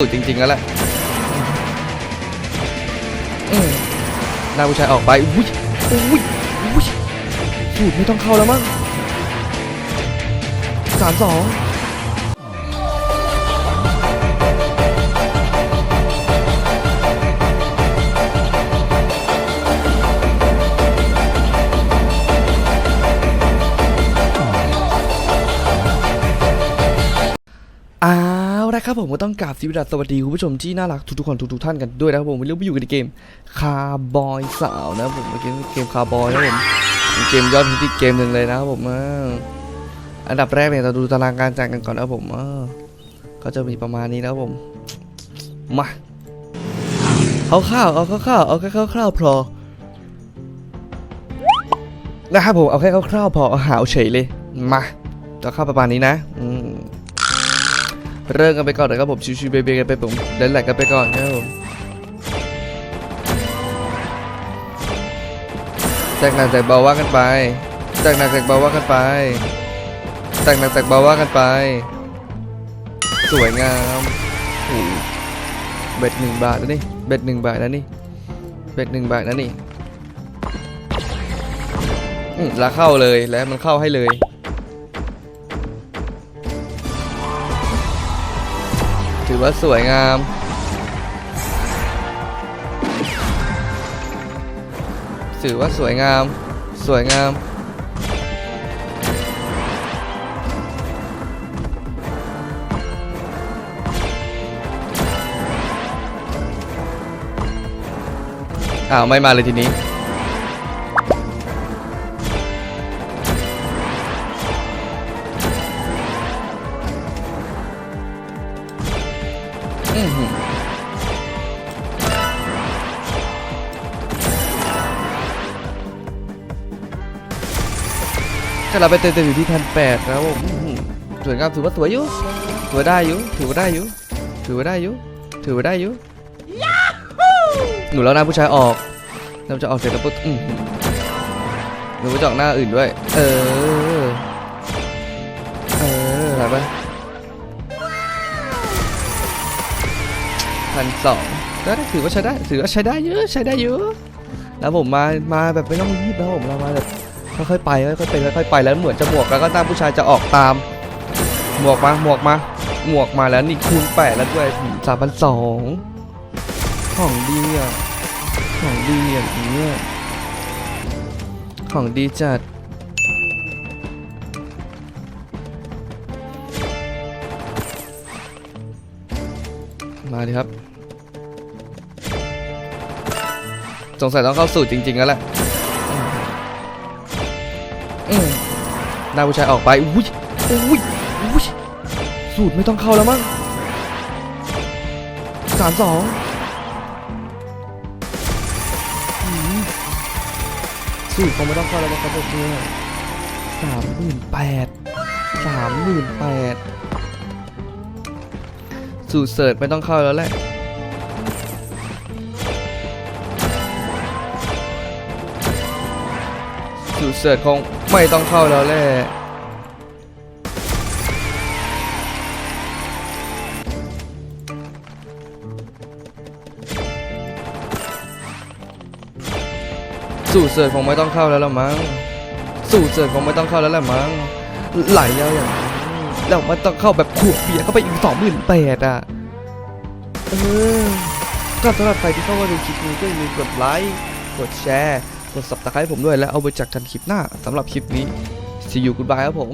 สุดจริงๆแล้วแหละอืมหน้าผู้ชายออกไป อุ้ย อุ้ย อุ้ยสูตรไม่ต้องเข้าแล้วมั้งสามสอง ครับผมก็ต้องกราบสวัสดีสวัสดีคุณผู้ชมที่น่ารักทุกๆคนทุกๆท่านกันด้วยนะครับผมวันนี้เราอยู่กันในเกมคาร์บอยสาวนะครับผมเกมเกมคาร์บอยนะครับผมเป็นเกมยอดฮิตอีกเกมหนึ่งเลยนะครับผมอ่าอันดับแรกเนี่ยเราดูตารางการจ่ายกันก่อนนะครับผมอ่าก็จะมีประมาณนี้นะครับผมมาเอาข้าวเอาข้าวเอาแค่คร่าวพอนะครับผมเอาแค่คร่าวพอเอาหาวเฉยเลยมาจะเข้าประมาณนี้นะอืม เริ่มกันไปก่อนนะครับผมชิวๆเบๆกันไปผมเดินแหลกกันไปก่อนนะครับผมแตกหนักแตกเบาว่ากันไปแตกหนักแตกเบาว่ากันไปแตกหนักแตกเบาว่ากันไป สวยงามโอ้เบ็ดหนึ่งบาทแล้วนี่เบ็ดหนึ่งบาทแล้วนี่เบ็ดหนึ่งบาทแล้วนี่ล้วเข้าเลยแล้วมันเข้าให้เลย ถือว่าสวยงาม ถือว่าสวยงาม สวยงาม อ้าว ไม่มาเลยทีนี้ ก็เราไปเต็มๆอยู่ที่พันแปดครับผมสวยงามถือว่าสวยอยู่ถือว่าได้อยู่ถือว่าได้อยู่ถือว่าได้อยู่ถือว่าได้อยู่หนูแล้วนะผู้ชายออกเราจะออกเสร็จแล้วปุ๊บหนูไปจอกหน้าอื่นด้วย เออ เออเห็นปะันสองก็ถือว่าใช้ได้ถือว่าใช้ได้เยอะใช้ได้เยอะแล้วผมมามาแบบไม่ต้องรีบแล้วผมเรามาแบบค่อยๆไปค่อยๆไปค่อยๆไปแล้วเหมือนจะหมวกแล้วก็ตั้งผู้ชายจะออกตาม หมวกมาหมวกมาหมวกมาแล้วนี่คูณแปดแล้วด้วยสามพันสองของดีอะของดีอย่างนี้ของดีจัด มาดิครับ สงสัยต้องเข้าสูตรจริง ๆ แล้วแหละอืมหน้าผู้ชายออกไป อุ้ยอุ้ยอุ้ยสูตรไม่ต้องเข้าแล้วมั้งสามสองสูตรคงไม่ต้องเข้าแล้วมั้งครับผมเนี่ยสามหมื่นแปดสามหมื่นแปด สูตรเสิร์ชไม่ต้องเข้าแล้วแหละสูตรเสิร์ชคงไม่ต้องเข้าแล้วแหละสูตรเสิร์ชคงไม่ต้องเข้าแล้วละมั้งสูตรเสิร์ชคงไม่ต้องเข้าแล้วละมั้งไหลยาวอย่างนี้ แล้วมันต้องเข้าแบบขวดเบียร์เข้าไปอีกสองหมื่นแปดอะเออก็สำหรับใครที่เข้ามาดูคลิปนี้ก็อย่าลืมกดไลค์กดแชร์ กดสับตะไคร้ผมด้วยแล้วเอาไปจากกันคลิปหน้าสำหรับคลิปนี้ see you goodbye ครับผม